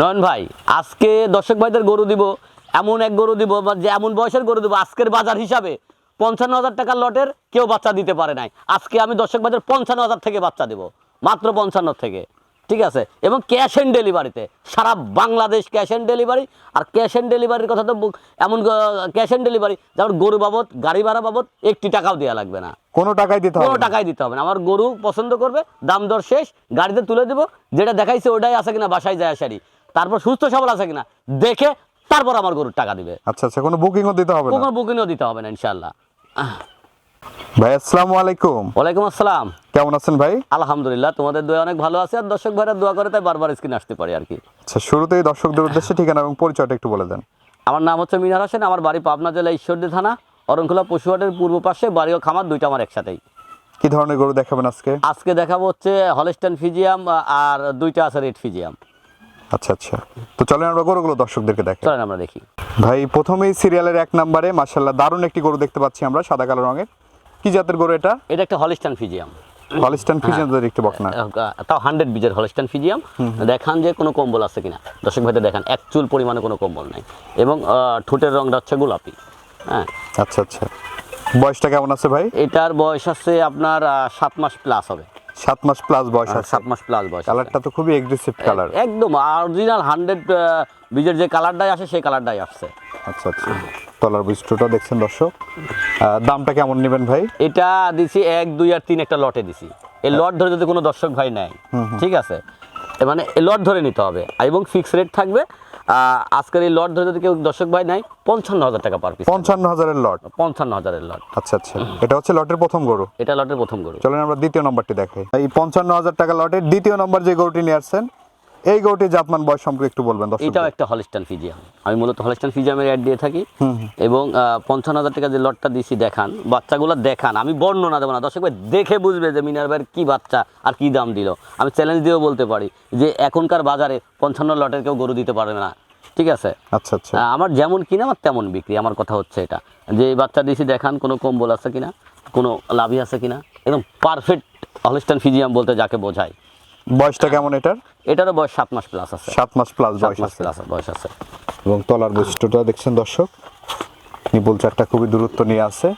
নয়ন ভাই আজকে দর্শক ভাইদের গরু দিব এমন এক গরু দিব বা যে এমন বয়সের গরু দিব আজকের বাজার হিসাবে পঞ্চান্ন হাজার টাকার লটের কেউ বাচ্চা দিতে পারে নাই। আজকে আমি দর্শক ভাইদের পঞ্চান্ন হাজার থেকে বাচ্চা দেব মাত্র পঞ্চান্ন থেকে ঠিক আছে? এবং ক্যাশ অন ডেলিভারিতে সারা বাংলাদেশ ক্যাশ অন ডেলিভারি আর ক্যাশ অন ডেলিভারির কথা তো এমন ক্যাশ অন ডেলিভারি যেমন গরু বাবদ গাড়ি ভাড়া বাবদ একটি টাকাও দেওয়া লাগবে না। কোনো টাকাই দিতে হবে কোনো। টাকাই দিতে হবে না। আমার গরু পছন্দ করবে দাম দর শেষ গাড়িতে তুলে দেবো যেটা দেখাইছে ওটাই আছে কিনা বাসায় যায় আসারি তারপর সুস্থ সবল আছে কিনা দেখে তারপর আমার গরুর টাকা দিবে। আচ্ছা আচ্ছা কোনো বুকিংও দিতে হবে না? কোনো বুকিংও দিতে হবে না ইনশাল্লাহ ভাই আসসালামু আলাইকুম। ওয়ালাইকুম আসসালাম। কেমন আছেন ভাই? আলহামদুলিল্লাহ তোমাদের দোয়া অনেক ভালো আছে আর দর্শক ভাইরা দোয়া করে তাই বারবার স্ক্রিন আসতে পারি আর কি। আচ্ছা শুরুতেই দর্শকদের উদ্দেশ্যে ঠিকানা এবং পরিচয়টা একটু বলে দেন। আমার নাম হচ্ছে মিনার হোসেন আমার বাড়ি পাবনা জেলা ঈশ্বরদী থানা অরণখোলা পশুহাটের পূর্ব পাশে বাড়ি ও খামার দুইটা আমার একসাথেই। কি ধরনের গরু দেখাবেন আজকে? আজকে দেখাবো হচ্ছে হলস্টান ফিজিয়াম আর দুইটা আছে রেড ফিজিয়াম। আচ্ছা আচ্ছা। তো চলেন আমরা গরুগুলো দর্শকদেরকে দেখাই। চলেন আমরা দেখি। ভাই প্রথমেই সিরিয়ালের এক নম্বরে মার্শাল্লাহ দারুণ একটি গরু দেখতে পাচ্ছি আমরা সাদা কালো রঙের। কি জাতের গরু এটা? এটা একটা হলিস্টান ফিজিয়াম। হলিস্টান ফিজিয়ানদের একটু বকনা। তাও হান্ড্রেড বিজের হলস্টান ফিজিয়াম। দেখান যে কোনো কম্বল আছে কিনা। দর্শক ভাইদের দেখান এক চুল পরিমাণে কোনো কম্বল নাই। এবং ঠোঁটের রংটা হচ্ছে গোলাপি। হ্যাঁ। আচ্ছা আচ্ছা। বয়সটা কেমন আছে ভাই? এটার বয়স আছে আপনার সাত মাস প্লাস হবে। সাত মাস প্লাস বয়স আছে। সাত মাস প্লাস বয়স। কালারটা তো খুবই এগ্রেসিভ কালার একদম অরিজিনাল হান্ড্রেড বীজের যে কালারটাই আসে সেই কালারটাই আসছে। আচ্ছা আচ্ছা। তলার বৈশিষ্ট্যটা দেখছেন দর্শক। দামটা কেমন নেবেন ভাই? এটা দিছি এক দুই আর তিন একটা লটে দিছি। এই লট ধরে যদি কোনো দর্শক ভাই নেয় ঠিক আছে? মানে লট ধরে নিতে হবে। এবং ফিক্স রেট থাকবে আজকের এই লট ধরে যদি কেউ দর্শক ভাই নাই পঞ্চান্ন হাজার টাকা পার পিস পঞ্চান্ন হাজারের লট? পঞ্চান্ন হাজারের লট। আচ্ছা আচ্ছা। এটা হচ্ছে লটের প্রথম গরু। এটা লটের প্রথম গরু। চলেন আমরা দ্বিতীয় নম্বরটি দেখাই। এই পঞ্চান্ন হাজার টাকা লটের দ্বিতীয় নম্বর যে গরুটি নিয়ে আসছেন এই গরুটি জাতমান বয়স সম্পর্কে একটু বলবেন দর্শক এটাও একটা হলিস্টান ফিজিয়াম। আমি মূলত হলিস্টান ফিজিয়ামের অ্যাড দিয়ে থাকি। এবং পঞ্চান্ন হাজার টাকা যে লটটা দিছি দেখান বাচ্চাগুলো দেখান। আমি বর্ণনা দেবো না দর্শক ভাই দেখে বুঝবে যে মিনার ভাইয়ের কী বাচ্চা আর কি দাম দিল। আমি চ্যালেঞ্জ দিয়েও বলতে পারি যে এখনকার বাজারে পঞ্চান্ন লটের কেউ গরু দিতে পারবে না। ঠিক আছে? আচ্ছা আচ্ছা। আমার যেমন কিনা আমার তেমন বিক্রি। আমার কথা হচ্ছে এটা। যে বাচ্চা দিছি দেখান কোনো কম্বল আছে কিনা? কোনো লাভই আছে কিনা? একদম পারফেক্ট হলিস্টান ফিজিয়াম বলতে যাকে বোঝায়। বয়সটা কেমন এটার? এটারও বয়স সাত মাস প্লাস আছে। সাত মাস প্লাস বয়স মাস আছে। প্লাস বয়স আছে। এবং তলার বৈশিষ্ট্যটা দেখছেন দর্শক নিপুল চারটা খুবই দূরত্ব নিয়ে আছে।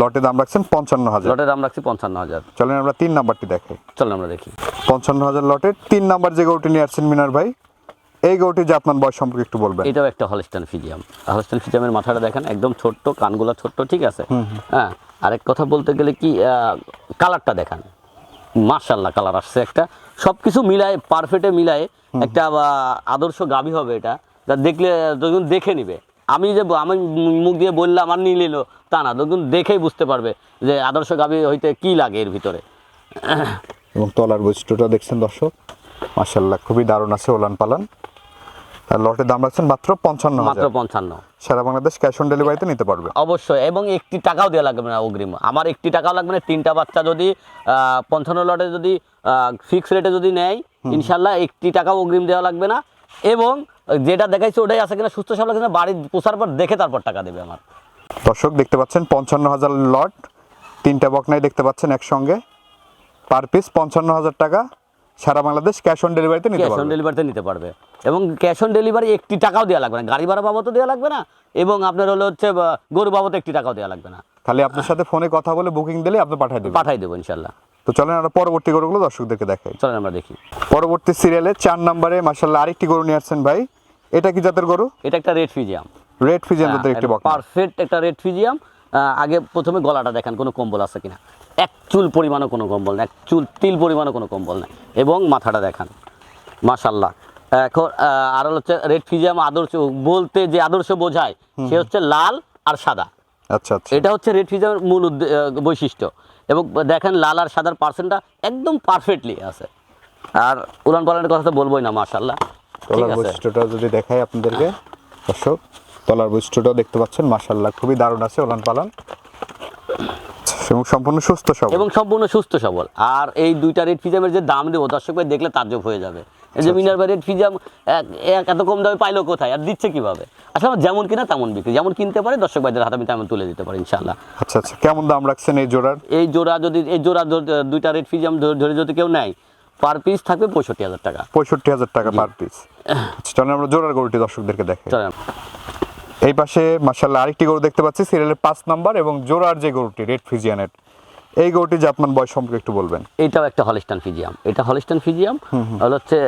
লটে দাম রাখছেন পঞ্চান্ন হাজার। লটের দাম রাখছি পঞ্চান্ন হাজার। চলেন আমরা তিন নাম্বারটি দেখাই। চলো আমরা দেখি। পঞ্চান্ন হাজার লটের তিন নাম্বার যে গরুটি নিয়ে আসছেন মিনার ভাই এই গরুটির জাতমান বয়স সম্পর্কে একটু বলবেন। এটাও একটা হলিস্টান ফিজিয়াম হলিস্টান ফিজিয়ামের মাথাটা দেখেন একদম ছোট্ট কানগুলা ছোট্ট ঠিক আছে? হ্যাঁ আরেক কথা বলতে গেলে কি কালারটা দেখান। মার্শাল্লাহ কালার আসছে একটা। সব কিছু মিলায় পারফেক্টে মিলায় একটা আদর্শ গাভী হবে এটা। যা দেখলে যখন দেখে নিবে। আমি যে আমি মুখ দিয়ে বললাম আর নিয়ে নিল তা না। যখন দেখেই বুঝতে পারবে যে আদর্শ গাভী হইতে কি লাগে এর ভিতরে। এবং তলার বৈশিষ্ট্যটা দেখছেন দর্শক? মাসাল্লাহ খুবই দারুণ আছে ওলান পালান। লটের দাম রাখছেন মাত্র পঞ্চান্ন মাত্র পঞ্চান্ন। সারা বাংলাদেশ ক্যাশ অন ডেলিভারিতে নিতে পারবে। অবশ্যই এবং একটি টাকাও দেওয়া লাগবে না অগ্রিম। আমার একটি টাকাও লাগবে না তিনটা বাচ্চা যদি পঞ্চান্ন লটে যদি ফিক্স রেটে যদি নেয় ইনশাল্লাহ একটি টাকাও অগ্রিম দেওয়া লাগবে না। এবং যেটা দেখাইছে ওটাই আছে কিনা সুস্থ সবল কিনা বাড়ি পোষার পর দেখে তারপর টাকা দেবে আমার। দর্শক দেখতে পাচ্ছেন পঞ্চান্ন হাজার লট তিনটা বকনাই দেখতে পাচ্ছেন একসঙ্গে। পার পিস পঞ্চান্ন হাজার টাকা সারা বাংলাদেশ ক্যাশ অন ডেলিভারিতে নিতে ক্যাশ অন ডেলিভারিতে নিতে পারবে। এবং ক্যাশ অন ডেলিভারি একটি টাকাও দেওয়া লাগবে না। গাড়ি ভাড়া বাবদও দেওয়া লাগবে না এবং আপনার হলো হচ্ছে গরু বাবদ একটি টাকাও দেওয়া লাগবে না। তাহলে আপনার সাথে ফোনে কথা বলে বুকিং দিলে আপনি পাঠিয়ে দেবেন। পাঠাই দেবো ইনশাল্লাহ তো চলেন আমরা পরবর্তী গরুগুলো দর্শকদেরকে দেখাই। চলেন আমরা দেখি। পরবর্তী সিরিয়ালে চার নম্বরে মাসাল্লাহ আরেকটি গরু নিয়ে আসছেন ভাই। এটা কি জাতের গরু? এটা একটা রেড ফিজিয়াম রেড ফিজিয়ান জাতের একটি বকনা। পারফেক্ট একটা রেড ফিজিয়াম আগে প্রথমে গলাটা দেখেন কোনো কম্বল আছে কিনা। এক চুল পরিমাণও কোনো কম্বল না এক চুল তিল পরিমাণও কোনো কম্বল নাই এবং মাথাটা দেখান। মাশাল্লাহ এখন আর হচ্ছে রেড ফিজিয়াম আদর্শ বলতে যে আদর্শ বোঝায় সে হচ্ছে লাল আর সাদা। আচ্ছা আচ্ছা। এটা হচ্ছে রেড ফিজিয়ামের মূল বৈশিষ্ট্য। এবং দেখেন লাল আর সাদার পার্সেন্টটা একদম পারফেক্টলি আছে। আর উলান পালানের কথা তো বলবোই না মাশাল্লাহ তলার বৈশিষ্ট্যটা যদি দেখাই আপনাদেরকে দর্শক তলার বৈশিষ্ট্যটাও দেখতে পাচ্ছেন মাসাল্লাহ খুবই দারুণ আছে ওলান পালান। এবং সম্পূর্ণ সুস্থ সব এবং সম্পূর্ণ সুস্থ সবল। আর এই দুইটা রেড ফিজামের যে দাম দেবো দর্শক ভাই দেখলে তাজ্জব হয়ে যাবে। এই আচ্ছা, যে মিনার ভাই রেড ফিজাম এক- এত কম দামে পাইলো কোথায়? আর দিচ্ছে কীভাবে? আসলে আমার যেমন কিনা তেমন বিক্রি। যেমন কিনতে পারে দর্শক ভাইদের হাতে আমি তেমন তুলে দিতে পারি ইনশাল্লাহ আচ্ছা আচ্ছা। কেমন দাম রাখছেন এই জোড়ার? এই জোড়া যদি এই জোড়া দুইটা রেড ফিজাম ধরে যদি কেউ নেয় পার পিস থাকবে পঁয়ষট্টি হাজার টাকা। পঁয়ষট্টি হাজার টাকা পার পিস চলেন আমরা জোড়ার গরুটি দর্শকদেরকে দেখে এই পাশে মার্শাল্লাহ আরেকটি গরু দেখতে পাচ্ছি সিরিয়ালের পাঁচ নাম্বার এবং জোড়ার যে গরুটি রেড ফিজিয়ানের এই গরুটি জাতমান বয়স সম্পর্কে একটু বলবেন। এটাও একটা হলিস্টান ফিজিয়াম। এটা হলিস্টান ফিজিয়াম। হচ্ছে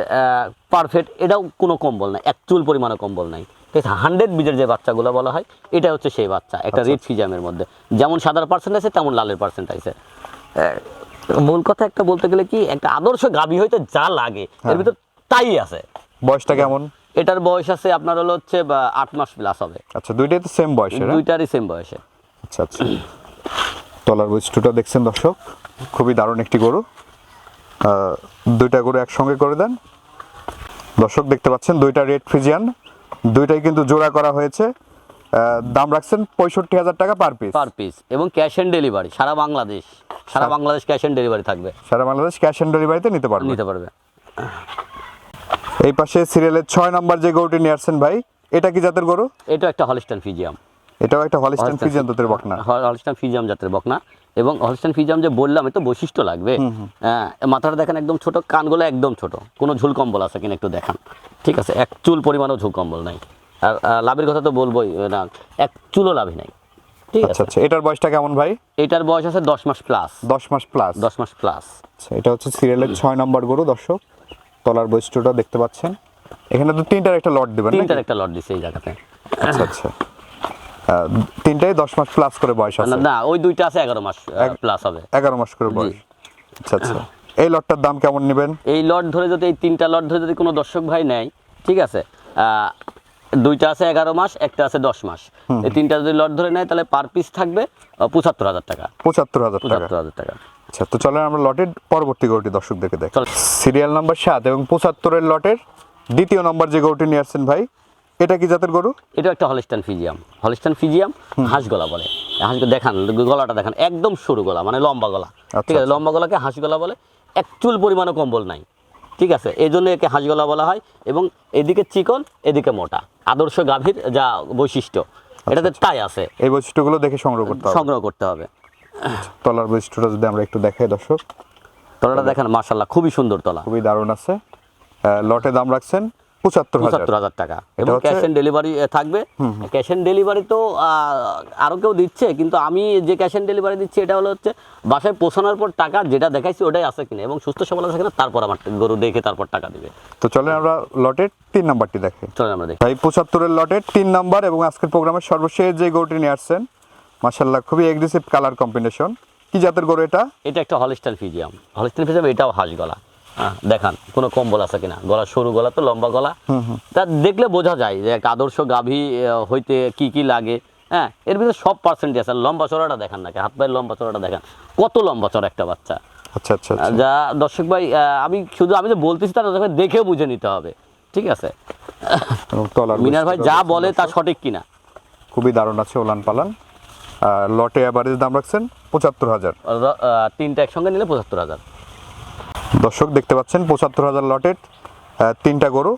পারফেক্ট এটাও কোনো কম্বল নাই। এক চুল পরিমাণে কম্বল নাই। ঠিক আছে হান্ড্রেড বীজের যে বাচ্চাগুলো বলা হয় এটা হচ্ছে সেই বাচ্চা। একটা রেড ফিজিয়ামের মধ্যে। যেমন সাদার পার্সেন্ট আছে তেমন লালের পার্সেন্ট আছে। মূল কথা একটা বলতে গেলে কি একটা আদর্শ গাভী হইতে যা লাগে এর ভিতর তাই আছে। বয়সটা কেমন? এটার বয়স আছে আপনার হলো হচ্ছে আট মাস প্লাস হবে। আচ্ছা দুইটাই তো সেম বয়সের হ্যাঁ? দুইটারই সেম বয়সে। আচ্ছা আচ্ছা। তলার বৈশিষ্ট্যটা দেখছেন দর্শক? খুবই দারুণ একটি গরু। দুইটা গরু একসঙ্গে করে দেন। দর্শক দেখতে পাচ্ছেন দুইটা রেড ফ্রিজিয়ান। দুইটাই কিন্তু জোড়া করা হয়েছে। দাম রাখছেন পঁয়ষট্টি হাজার টাকা পার পিস পার পিস এবং ক্যাশ অন ডেলিভারি সারা বাংলাদেশ। সারা বাংলাদেশ ক্যাশ অন ডেলিভারি থাকবে। সারা বাংলাদেশ ক্যাশ অন ডেলিভারিতে নিতে পারবে। নিতে পারবে। এই পাশে সিরিয়ালের ছয় নম্বর যে গরুটি নিয়ে আসছেন ভাই এটা কি জাতের গরু? এটা একটা হলিস্টান ফিজিয়াম এটাও একটা হলিস্টান ফ্রিজিয়ান জাতের বকনা। হলিস্টান ফিজিয়াম জাতের বকনা। এবং হলিস্টান ফিজিয়াম যে বললাম এটা বৈশিষ্ট্য লাগবে। হ্যাঁ মাথাটা দেখেন একদম ছোট কানগুলো একদম ছোট। কোনো ঝুল কম্বল আছে কিনা একটু দেখান। ঠিক আছে এক চুল পরিমাণও ঝুল কম্বল নাই। আর লাভের কথা তো বলবোই না এক চুলও লাভই নাই। ঠিক আচ্ছা আছে? আচ্ছা এটার বয়সটা কেমন ভাই? এটার বয়স আছে দশ মাস প্লাস দশ মাস প্লাস দশ মাস প্লাস আচ্ছা এটা হচ্ছে সিরিয়ালের ছয় নম্বর গরু দর্শক। তলার বৈশিষ্ট্যটা দেখতে পাচ্ছেন। এখানে তো তিনটার একটা লট দেবেন? তিনটার একটা লট দিছে এই জায়গাতে। আচ্ছা আচ্ছা। তিনটাই দশ মাস প্লাস করে বয়স আছে। না ওই দুইটা আছে এগারো মাস প্লাস হবে। এগারো মাস করে বয়স। আচ্ছা আচ্ছা। এই লটটার দাম কেমন নেবেন? এই লট ধরে যদি এই তিনটা লট ধরে যদি কোনো দর্শক ভাই নেয় ঠিক আছে দুইটা আছে এগারো মাস একটা আছে দশ মাস। এই তিনটা যদি লট ধরে নেয় তাহলে পার পিস থাকবে পঁচাত্তর হাজার টাকা। পঁচাত্তর হাজার পঁচাত্তর হাজার টাকা। আচ্ছা তো চলেন আমরা লটের পরবর্তী গরুটি দর্শকদেরকে দেখ সিরিয়াল নাম্বার সাত এবং পঁচাত্তরের লটের দ্বিতীয় নম্বর যে গরুটি নিয়ে আসছেন ভাই এটা কি জাতের গরু? এটা একটা হলিস্টান ফিজিয়াম হলিস্টান ফিজিয়াম হাঁস গলা বলে। হাঁস দেখান গলাটা দেখান। একদম সরু গলা মানে লম্বা গলা। ঠিক আছে লম্বা গলাকে হাঁস গলা বলে। এক চুল পরিমাণও কম্বল নাই। ঠিক আছে এই জন্য একে হাঁস গলা বলা হয় এবং এদিকে চিকন এদিকে মোটা। আদর্শ গাভীর যা বৈশিষ্ট্য। এটাতে তাই আছে। এই বৈশিষ্ট্যগুলো দেখে সংগ্রহ করতে হবে। সংগ্রহ করতে হবে। তলার বৈশিষ্ট্যটা যদি আমরা একটু দেখাই দর্শক। তলাটা দেখেন মার্শাল্লাহ খুবই সুন্দর তলা। খুবই দারুণ আছে। লটে দাম রাখছেন পঁচাত্তর পঁচাত্তর হাজার টাকা। এবং ক্যাশ অন ডেলিভারি থাকবে। ক্যাশ অন ডেলিভারি তো আহ, আরও কেউ দিচ্ছে কিন্তু আমি যে ক্যাশ অন ডেলিভারি দিচ্ছি এটা হলো হচ্ছে বাসায় পৌঁছানোর পর টাকা যেটা দেখাইছি ওটাই আছে কিনা। এবং সুস্থ সবল আছে কিনা তারপর আমার গরু দেখে তারপর টাকা দিবে। তো চলেন আমরা লটের তিন নাম্বারটি দেখে। চলেন আমরা দেখি। ভাই পঁচাত্তরের লটের তিন নাম্বার এবং আজকের প্রোগ্রামের সর্বশেষ যে গরুটি নিয়ে আসছেন মাসাল্লাহ খুবই এগ্রেসিভ কালার কম্বিনেশন কি জাতের গরু এটা? এটা একটা হলিস্টান ফিজিয়াম। হলিস্টান ফিজিয়াম এটাও হাঁস গলা। হ্যাঁ দেখান কোনো কম্বল আছে কিনা? গলা সরু গলা তো লম্বা গলা? তা দেখলে বোঝা যায় যে একটা আদর্শ গাভী হইতে কি কি লাগে হ্যাঁ? এর ভিতরে সব পার্সেন্টই আছে। আর লম্বা চড়াটা দেখান নাকি? হাত পায়ের লম্বা চড়াটা দেখান। কত লম্বা চড়া একটা বাচ্চা? আচ্ছা আচ্ছা আচ্ছা। যা দর্শক ভাই আমি শুধু আমি যে বলতেছি তার দর্শক দেখে বুঝে নিতে হবে। ঠিক আছে? মিনার ভাই যা বলে তা সঠিক কিনা? খুবই দারুণ আছে ওলান পালান। লটে অ্যাভারেজ দাম রাখছেন পঁচাত্তর হাজার। তিনটা একসঙ্গে নিলে পঁচাত্তর হাজার। দর্শক দেখতে পাচ্ছেন পঁচাত্তর হাজার লটের তিনটা গরু।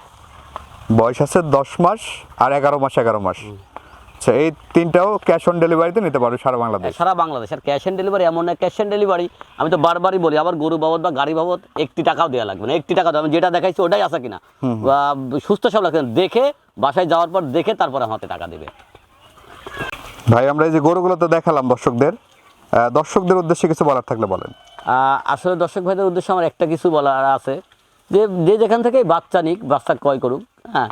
বয়স আছে দশ মাস আর এগারো মাস এগারো মাস। আচ্ছা এই তিনটাও ক্যাশ অন ডেলিভারিতে নিতে পারবে সারা বাংলাদেশ। সারা বাংলাদেশ। আর ক্যাশ অন ডেলিভারি এমন না ক্যাশ অন ডেলিভারি আমি তো বারবারই বলি আবার গরু বাবদ বা গাড়ি বাবদ একটি টাকাও দেওয়া লাগবে না। একটি টাকা দেওয়া আমি যেটা দেখাইছি ওটাই আছে কিনা। বা সুস্থ সব লাগবে দেখে বাসায় যাওয়ার পর দেখে তারপরে আমাকে টাকা দেবে। ভাই আমরা এই যে গরুগুলো তো দেখালাম দর্শকদের। দর্শকদের উদ্দেশ্যে কিছু বলার থাকলে বলেন। আসলে দর্শক ভাইদের উদ্দেশ্যে আমার একটা কিছু বলার আছে যে যে যেখান থেকে বাচ্চা নিক, বাচ্চা ক্রয় করুক হ্যাঁ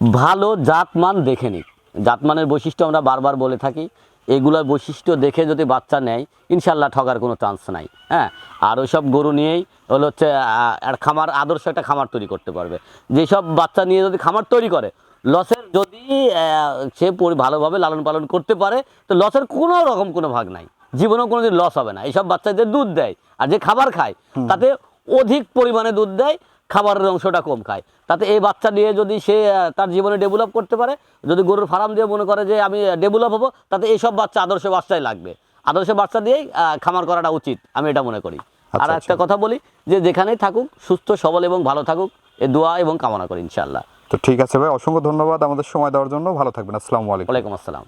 ভালো জাতমান দেখে নিক। জাতমানের বৈশিষ্ট্য আমরা বারবার বলে থাকি, এগুলোর বৈশিষ্ট্য দেখে যদি বাচ্চা নেয় ইনশাল্লাহ ঠগার কোনো চান্স নাই হ্যাঁ। আর ওইসব গরু নিয়েই হলো হচ্ছে আর খামার, আদর্শ একটা খামার তৈরি করতে পারবে। যেসব বাচ্চা নিয়ে যদি খামার তৈরি করে, লসের যদি সে ভালোভাবে লালন পালন করতে পারে, তো লসের কোনো রকম কোনো ভাগ নাই। জীবনেও কোনোদিন লস হবে না। এইসব বাচ্চাদের দুধ দেয় আর যে খাবার খায় তাতে অধিক পরিমাণে দুধ দেয় খাবারের অংশটা কম খায়। তাতে এই বাচ্চা নিয়ে যদি সে তার জীবনে ডেভেলপ করতে পারে যদি গরুর ফার্ম দিয়ে মনে করে যে আমি ডেভেলপ হব তাতে এইসব বাচ্চা আদর্শ বাচ্চাই লাগবে। আদর্শ বাচ্চা দিয়েই খামার করাটা উচিত আমি এটা মনে করি। আর আচ্ছা, একটা কথা বলি যে যেখানেই থাকুক সুস্থ সবল এবং ভালো থাকুক এ দোয়া এবং কামনা করি ইনশাআল্লাহ। তো ঠিক আছে ভাই অসংখ্য ধন্যবাদ আমাদের সময় দেওয়ার জন্য। ভালো থাকবেন আসসালামু আলাইকুম। ওয়ালাইকুম আসসালাম।